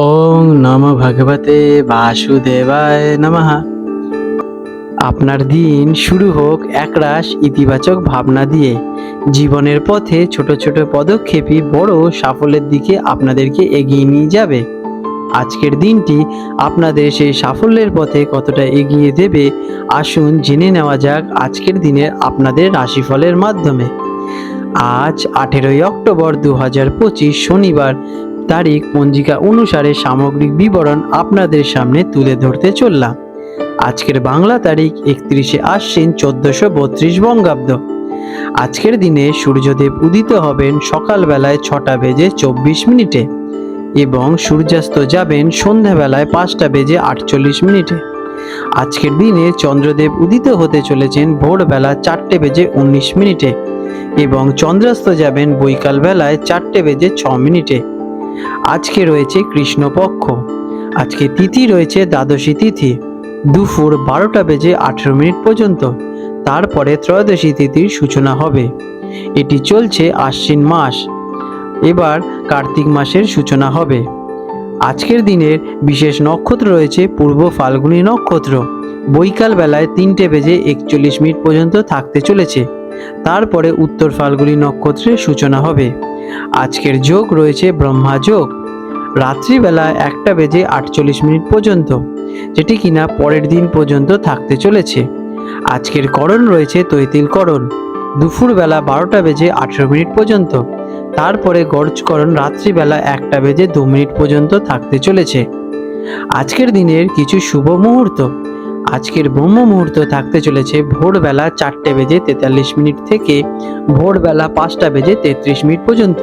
ওং নম ভগবতে বাসুদেবায় নমঃ। আপনার দিন শুরু হোক একরাশ ইতিবাচক ভাবনা দিয়ে। জীবনের পথে ছোট ছোট পদক্ষেপই বড় সাফল্যের দিকে আপনাদেরকে এগিয়ে নিয়ে যাবে। আজকের দিনটি আপনাদের সেই সাফল্যের পথে কতটা এগিয়ে দেবে, আসুন জেনে নেওয়া যাক আজকের দিনের আপনাদের রাশিফলের মাধ্যমে। আজ আঠেরোই অক্টোবর দু হাজার পঁচিশ শনিবার তারিখ পঞ্জিকা অনুসারে সামগ্রিক বিবরণ আপনাদের সামনে তুলে ধরতে চললাম। আজকের বাংলা তারিখ একত্রিশে আশ্বিন চোদ্দশো বত্রিশ বঙ্গাব্দ। আজকের দিনে সূর্যদেব উদিত হবেন সকালবেলায় ছটা বেজে চব্বিশ মিনিটে এবং সূর্যাস্ত যাবেন সন্ধ্যাবেলায় পাঁচটা বেজে আটচল্লিশ মিনিটে। আজকের দিনে চন্দ্রদেব উদিত হতে চলেছেন ভোরবেলা চারটে বেজে উনিশ মিনিটে এবং চন্দ্রাস্ত যাবেন বৈকাল বেলায় চারটে বেজে ছ মিনিটে। আজকে রয়েছে কৃষ্ণপক্ষ। আজকে তিথি রয়েছে দ্বাদশী তিথি। দুপুর বারোটা বেজে আঠেরো মিনিট পর্যন্ত। তারপরে ত্রয়োদশী তিথির সূচনা হবে। এটি চলছে আশ্বিন মাস। এবার কার্তিক মাসের সূচনা হবে। আজকের দিনের বিশেষ নক্ষত্র রয়েছে পূর্ব ফাল্গুনী নক্ষত্র। বৈকাল বেলায় তিনটে বেজে একচল্লিশ মিনিট পর্যন্ত থাকতে চলেছে। তারপরে উত্তর ফাল্গুনী নক্ষত্রের সূচনা হবে। আজকের যোগ রয়েছে ব্রহ্মা যোগ। রাত্রিবেলা একটা বেজে আটচল্লিশ মিনিট পর্যন্ত, যেটি কিনা পরের দিন পর্যন্ত থাকতে চলেছে। আজকের করণ রয়েছে তৈতিল করণ। দুপুরবেলা বারোটা বেজে আঠেরো মিনিট পর্যন্ত, তারপরে গর্জকরণ রাত্রিবেলা একটা বেজে দু মিনিট পর্যন্ত থাকতে চলেছে। আজকের দিনের কিছু শুভ মুহূর্ত। আজকের ব্রহ্ম মুহূর্ত থাকতে চলেছে ভোরবেলা চারটে বেজে তেতাল্লিশ মিনিট থেকে ভোরবেলা পাঁচটা বেজে তেত্রিশ মিনিট পর্যন্ত।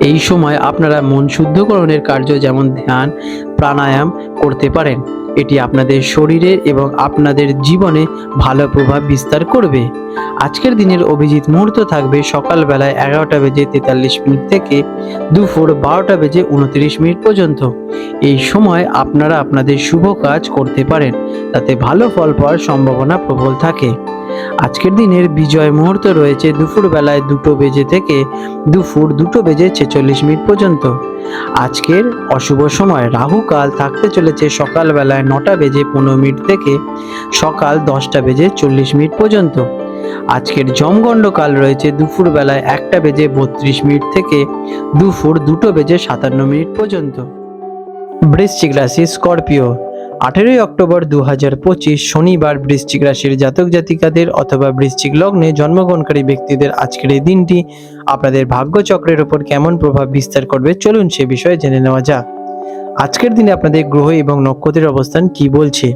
এই সময় আপনারা মন শুদ্ধকরণের কার্য যেমন ধ্যান, প্রাণায়াম করতে পারেন। এটি আপনাদের শরীরে এবং আপনাদের জীবনে ভালো প্রভাব বিস্তার করবে। আজকের দিনের অভিজিৎ মুহূর্ত থাকবে সকালবেলায় এগারোটা বেজে তেতাল্লিশ মিনিট থেকে দুপুর বারোটা বেজে উনত্রিশ মিনিট পর্যন্ত। এই সময় আপনারা আপনাদের শুভ কাজ করতে পারেন, তাতে ভালো ফল পাওয়ার সম্ভাবনা প্রবল থাকে। আজকের দিনের বিজয় মুহূর্ত রয়েছে দুপুর বেলায় দুটো বেজে থেকে দুপুর দুটো বেজে ছেচল্লিশ মিনিট পর্যন্ত। আজকের অশুভ সময়, রাহু কাল থাকতে চলেছে সকালবেলায় নটা বেজে পনেরো মিনিট থেকে সকাল দশটা বেজে চল্লিশ মিনিট পর্যন্ত। আজকের জমগণ্ড কাল রয়েছে দুপুর বেলায় একটা বেজে বত্রিশ মিনিট থেকে দুপুর দুটো বেজে সাতান্ন মিনিট পর্যন্ত। বৃশ্চিক রাশি স্করপিও আঠেরোই অক্টোবর দু হাজার পঁচিশ শনিবার বৃশ্চিক রাশির জাতক জাতিকাদের অথবা বৃশ্চিক লগ্নে জন্মগ্রহণকারী ব্যক্তিদের আজকের এই দিনটি আপনাদের ভাগ্যচক্রের ওপর কেমন প্রভাব বিস্তার করবে চলুন সে বিষয়ে জেনে নেওয়া যাক। আজকের দিনে আপনাদের গ্রহ এবং নক্ষত্রের অবস্থান কি বলছে?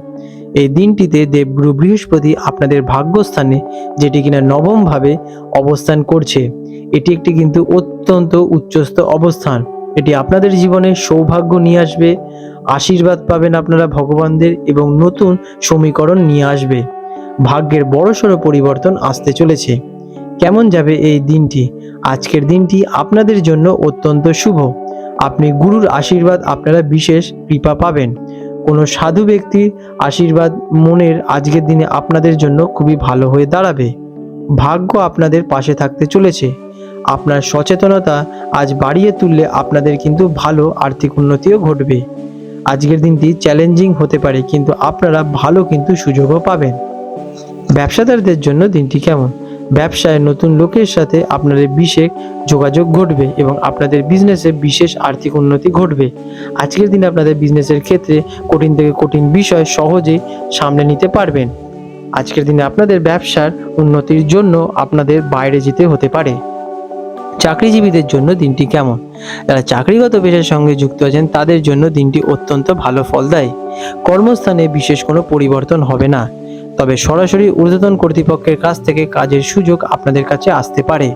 এই দিনটিতে দেবগুরু বৃহস্পতি আপনাদের ভাগ্যস্থানে, যেটি কিনা নবমভাবে অবস্থান করছে। এটি একটি কিন্তু অত্যন্ত উচ্চস্থ অবস্থান। এটি আপনাদের জীবনে সৌভাগ্য নিয়ে আসবে, আশীর্বাদ পাবেন আপনারা ভগবানদের এবং নতুন সমীকরণ নিয়ে আসবে। ভাগ্যের বড়সড় পরিবর্তন আসতে চলেছে। কেমন যাবে এই দিনটি? আজকের দিনটি আপনাদের জন্য অত্যন্ত শুভ। আপনি গুরুর আশীর্বাদ আপনারা বিশেষ কৃপা পাবেন। কোনো সাধু ব্যক্তির আশীর্বাদ মনের আজকের দিনে আপনাদের জন্য খুবই ভালো হয়ে দাঁড়াবে। ভাগ্য আপনাদের পাশে থাকতে চলেছে। আপনার সচেতনতা আজ বাড়িয়ে তুললে আপনাদের কিন্তু ভালো আর্থিক উন্নতিও ঘটবে। আজকের দিনটি চ্যালেঞ্জিং হতে পারে, কিন্তু আপনারা ভালো কিন্তু সুযোগও পাবেন। ব্যবসাদারদের জন্য দিনটি কেমন? ব্যবসায় নতুন লোকের সাথে আপনাদের বিশেষ যোগাযোগ ঘটবে এবং আপনাদের বিজনেসে বিশেষ আর্থিক উন্নতি ঘটবে। আজকের দিনে আপনাদের বিজনেসের ক্ষেত্রে কঠিন থেকে কঠিন বিষয় সহজে সামনে নিতে পারবেন। আজকের দিনে আপনাদের ব্যবসার উন্নতির জন্য আপনাদের বাইরে যেতে হতে পারে। চাকরিজীবীদের জন্য দিনটি কেমন? যারা চাকরিগত পেশার সঙ্গে যুক্ত আছেন, তাদের জন্য দিনটি অত্যন্ত ভালো ফল দেয়। কর্মস্থানে বিশেষ কোনো পরিবর্তন হবে না। তবে সরাসরি ঊর্ধ্বতন কর্তৃপক্ষের কাছ থেকে কাজের সুযোগ আপনাদের কাছে আসতে পারে।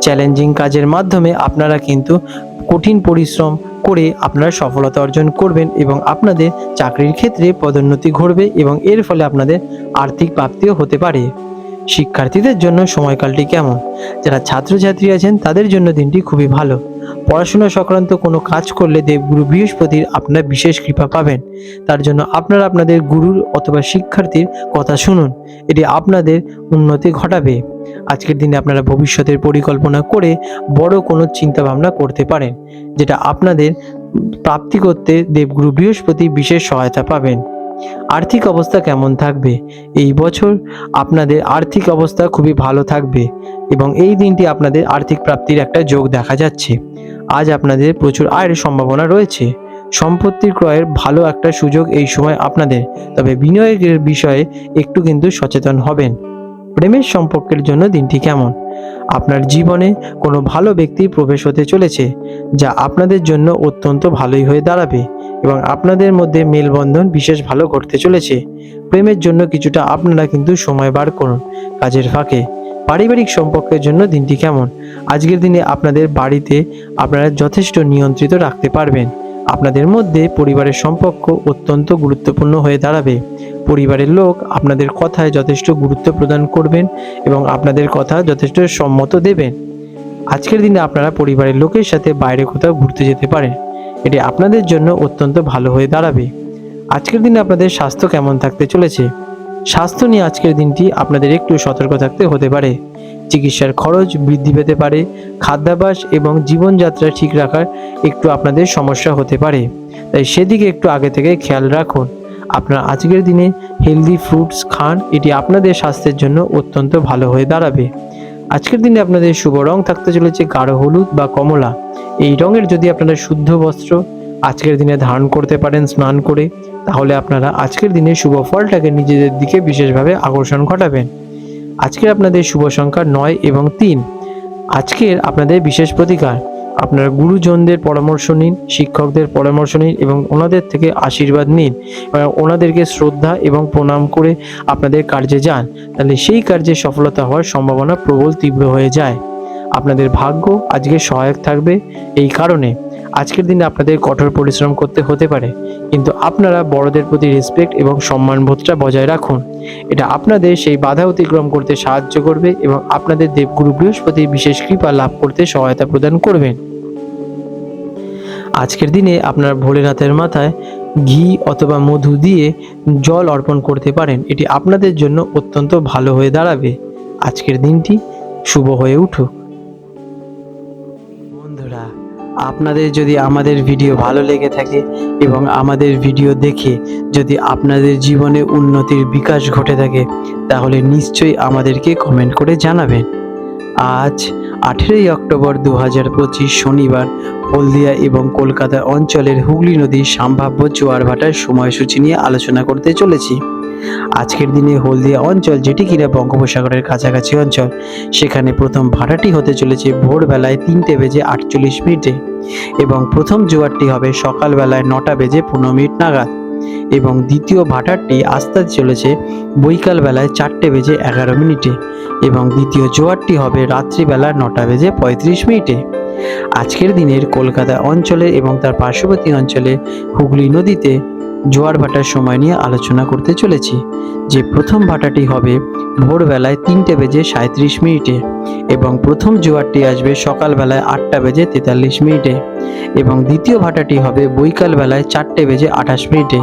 চ্যালেঞ্জিং কাজের মাধ্যমে আপনারা কিন্তু কঠিন পরিশ্রম করে আপনারা সফলতা অর্জন করবেন এবং আপনাদের চাকরির ক্ষেত্রে পদোন্নতি ঘটবে এবং এর ফলে আপনাদের আর্থিক প্রাপ্তিও হতে পারে। শিক্ষার্থীদের জন্য সময়কালটি কেমন? যারা ছাত্রছাত্রী আছেন, তাদের জন্য দিনটি খুবই ভালো। পড়াশোনা সংক্রান্ত কোনো কাজ করলে দেবগুরু বৃহস্পতির আপনারা বিশেষ কৃপা পাবেন। তার জন্য আপনারা আপনাদের গুরুর অথবা শিক্ষার্থীর কথা শুনুন। এটি আপনাদের উন্নতি ঘটাবে। আজকের দিনে আপনারা ভবিষ্যতের পরিকল্পনা করে বড় কোনো চিন্তা ভাবনা করতে পারেন, যেটা আপনাদের প্রাপ্তি করতে দেবগুরু বৃহস্পতি বিশেষ সহায়তা পাবেন। আর্থিক অবস্থা কেমন থাকবে? এই বছর আপনাদের আর্থিক অবস্থা খুবই ভালো থাকবে এবং এই দিনটি আপনাদের আর্থিক প্রাপ্তির একটা যোগ দেখা যাচ্ছে। আজ আপনাদের প্রচুর আয়ের সম্ভাবনা রয়েছে। সম্পত্তির ক্রয়ের ভালো একটা সুযোগ এই সময় আপনাদের। তবে বিনিয়োগের বিষয়ে একটু কিন্তু সচেতন হবেন। প্রেমের সম্পর্কের জন্য দিনটি কেমন? আপনার জীবনে কোনো ভালো ব্যক্তি প্রবেশ হতে চলেছে, যা আপনাদের জন্য অত্যন্ত ভালোই হয়ে দাঁড়াবে এবং আপনাদের মধ্যে মেলবন্ধন বিশেষ ভালো ঘটতে চলেছে। প্রেমের জন্য কিছুটা আপনারা কিন্তু সময় বার করুন কাজের ফাঁকে। পারিবারিক সম্পর্কের জন্য দিনটি কেমন? আজকের দিনে আপনাদের বাড়িতে আপনারা যথেষ্ট নিয়ন্ত্রিত রাখতে পারবেন। আপনাদের মধ্যে পরিবারের সম্পর্ক অত্যন্ত গুরুত্বপূর্ণ হয়ে দাঁড়াবে। পরিবারের লোক আপনাদের কথায় যথেষ্ট গুরুত্ব প্রদান করবেন এবং আপনাদের কথা যথেষ্ট সম্মত দেবেন। আজকের দিনে আপনারা পরিবারের লোকের সাথে বাইরে কোথাও ঘুরতে যেতে পারেন। এটি আপনাদের জন্য অত্যন্ত ভালো হয়ে দাঁড়াবে। আজকের দিনে আপনাদের স্বাস্থ্য কেমন থাকতে চলেছে? স্বাস্থ্য নিয়ে আজকের দিনটি আপনাদের একটু সতর্ক থাকতে হতে পারে। চিকিৎসার খরচ বৃদ্ধি পেতে পারে, খাদ্যাভ্যাস এবং জীবনযাত্রা ঠিক রাখার একটু আপনাদের সমস্যা হতে পারে। তাই সেদিকে একটু আগে থেকে খেয়াল রাখুন। আপনারা আজকের দিনে হেলদি ফ্রুটস খান, এটি আপনাদের স্বাস্থ্যের জন্য অত্যন্ত ভালো হয়ে দাঁড়াবে। আজকের দিনে আপনাদের শুভ রং থাকতে চলেছে গাঢ় হলুদ বা কমলা। এই রঙের যদি আপনারা শুদ্ধ বস্ত্র আজকের দিনে ধারণ করতে পারেন স্নান করে, তাহলে আপনারা আজকের দিনে শুভ ফলটাকে নিজেদের দিকে বিশেষভাবে আকর্ষণ ঘটাবেন। আজকের আপনাদের শুভ সংখ্যা নয় এবং তিন। আজকের আপনাদের বিশেষ প্রতিকার। আপনারা গুরুজনদের পরামর্শ নিন, শিক্ষকদের পরামর্শ নিন এবং ওনাদের থেকে আশীর্বাদ নিন। ওনাদেরকে শ্রদ্ধা এবং প্রণাম করে আপনাদের কার্যে যান। তাহলে সেই কার্যে সফলতা হওয়ার সম্ভাবনা প্রবল, তীব্র হয়ে যায়। আপনাদের ভাগ্য আজকে সহায়ক থাকবে এই কারণে। আজকের দিনে আপনাদের কঠোর পরিশ্রম করতে হতে পারে। কিন্তু আপনারা বড়দের প্রতি রেসপেক্ট এবং সম্মানবোধটা বজায় রাখুন। এটা আপনাদের সেই বাধা অতিক্রম করতে সাহায্য করবে এবং আপনাদের দেবগুরু বৃহস্পতি বিশেষ কৃপা লাভ করতে সহায়তা প্রদান করবেন। আজকের দিনে আপনার ভোলেনাথের মাথায় ঘি অথবা মধু দিয়ে জল অর্পণ করতে পারেন। এটি আপনাদের জন্য অত্যন্ত ভালো হয়ে দাঁড়াবে। আজকের দিনটি শুভ হয়ে উঠুক। আপনাদের যদি আমাদের ভিডিও ভালো লেগে থাকে এবং আমাদের ভিডিও দেখে যদি আপনাদের জীবনে উন্নতির বিকাশ ঘটে থাকে, তাহলে নিশ্চয়ই আমাদেরকে কমেন্ট করে জানাবেন। আজ আঠেরোই অক্টোবর দু হাজার পঁচিশ শনিবার, হলদিয়া এবং কলকাতা অঞ্চলের হুগলি নদীর সম্ভাব্য জোয়ার ভাটার সময়সূচি নিয়ে আলোচনা করতে চলেছি। আজকের দিনে হলদিয়া অঞ্চল, যেটি কিনা বঙ্গোপসাগরের কাছাকাছি অঞ্চল, সেখানে প্রথম ভাটাটি হতে চলেছে ভোরবেলায় তিনটে বেজে আটচল্লিশ মিনিটে এবং প্রথম জোয়ারটি হবে সকালবেলায় নটা বেজে পনেরো মিনিট নাগাদ এবং দ্বিতীয় ভাটারটি আস্তে আস্তে চলেছে বৈকাল বেলায় চারটে বেজে এগারো মিনিটে এবং দ্বিতীয় জোয়ারটি হবে রাত্রিবেলা নটা বেজে পঁয়ত্রিশ মিনিটে। আজকের দিনের কলকাতা অঞ্চলে এবং তার পার্শ্ববর্তী অঞ্চলে হুগলি নদীতে জোয়ার ভাটার সময় নিয়ে আলোচনা করতে চলেছি, যে প্রথম ভাটাটি হবে ভোরবেলায় তিনটে বেজে সাঁত্রিশ মিনিটে এবং প্রথম জোয়ারটি আসবে সকালবেলায় আটটা বেজে তেতাল্লিশ মিনিটে এবং দ্বিতীয় ভাটাটি হবে বৈকাল বেলায় চারটে বেজে আঠাশ মিনিটে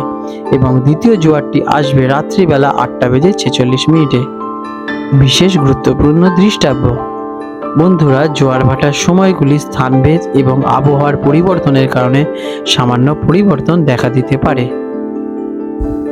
এবং দ্বিতীয় জোয়ারটি আসবে রাত্রিবেলা আটটা বেজে ছেচল্লিশ মিনিটে। বিশেষ গুরুত্বপূর্ণ দৃষ্টাব্য। বন্ধুরা, জোয়ার ভাটার সময়গুলি স্থানভেদ এবং আবহাওয়ার পরিবর্তনের কারণে সামান্য পরিবর্তন দেখা দিতে পারে।